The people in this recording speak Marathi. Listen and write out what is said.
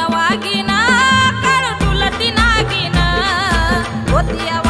होतिया वागिना काळ तुला ती नागिना. होतिया